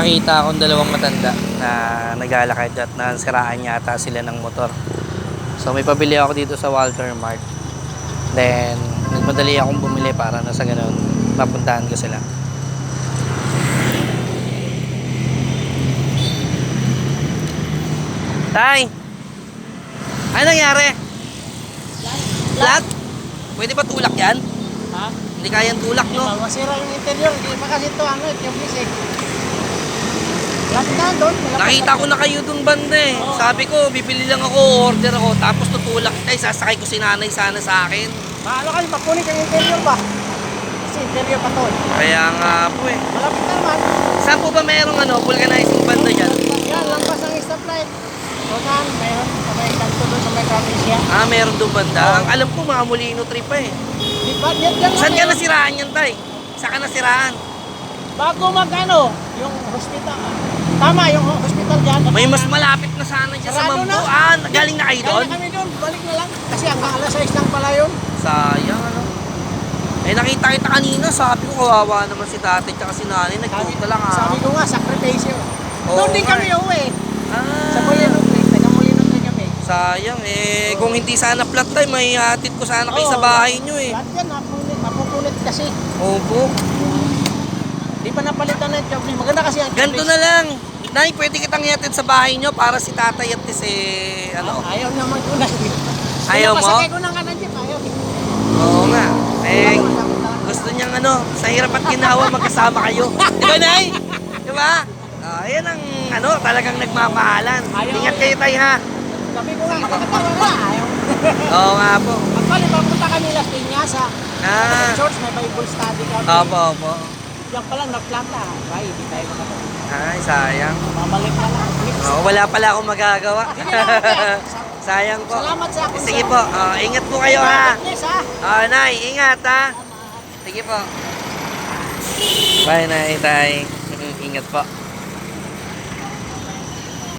nakita akong dalawang matanda na naglalakad at nasiraan yata sila ng motor. So may pabili ako dito sa Walter Mart. Then, nagmadali akong bumili para na sa ganun, mapuntahan ko sila. Tay! Ano nangyari? Flat? Pwede ba tulak yan? Ha? Hindi kayang tulak, no? Masira yung interior. Hindi pa kasi ito ano, yung bisig. Lapit na doon. malapit Nakita ko na kayo dun banda eh. Sabi ko, bibili lang ako, order ako, tapos tutulak kita, sasakay ko si nanay sana sa akin. Paano kayo mapunin yung interior ba? Kasi interior pa to. eh. Kaya nga po eh. Malapit na naman. Saan po ba merong ano, vulcanizing banda dyan? Yan, lampas ang stoplight. So saan? Mayroon sa may kanto doon sa may Trapecia. Ah, meron doon banda. Ang alam ko, mga Molino trip pa eh. Di ba? Yan, yan. Saan ka nasiraan yan, tay? Saan ka nasiraan? Bago mag ano, yung hospital. Tama, yung hospital dyan. May mas malapit na sana dyan sa Sarado na. Galing na kayo doon? Kaya kami doon, balik na lang. Kasi hanggang alas 6 lang pala yun. Sayang, ano? Eh, nakita kita kanina, sabi ko, kawawa naman si tatay tsaka si nanay. Nagpunta lang ah. sabi ko nga, sakripisyo. Oo doon din nga kami eh. uwi. Ah. Sa Molino Creek, taga Molino Creek kami. Sayang eh. Kung hindi sana flat time, may hatid ko sana kayo sa bahay nyo eh. Lahat yan, napupunit, mapupunit kasi. Opo. Di pa napalitan na yung job Maganda kasi ang Ganto na lang. Nay, pwede kitang ihatid sa bahay nyo para si tatay at si ano. Ayaw naman ko na. Ayaw mo? Pasakay ko ng kanan dyan, ayaw. Oo nga. Eh, Ayaw, gusto niyang ano, sa hirap at ginawa magkasama kayo. Di ba, Nay? Di ba? Ah, yan ang ano, talagang nagmamahalan. Ayaw. Ingat kayo tayo ha. Sabi ko nga, nakatawa nga, ayaw. Oo nga po. Actually, papunta kami Las Piñas sa Ah. church, may Bible study kami. Opo, opo. Yan pala, na-planta. Bye, hindi tayo makatawa. Ay, sayang. Mamalik na lang. Oh, wala pala akong magagawa. Sayang po. Salamat sa akin. Sige po. Oh, ingat po kayo ha. Ha? Oh, Nay, ingat ha. Sige po. Bye, Nay, Tay. Ingat po.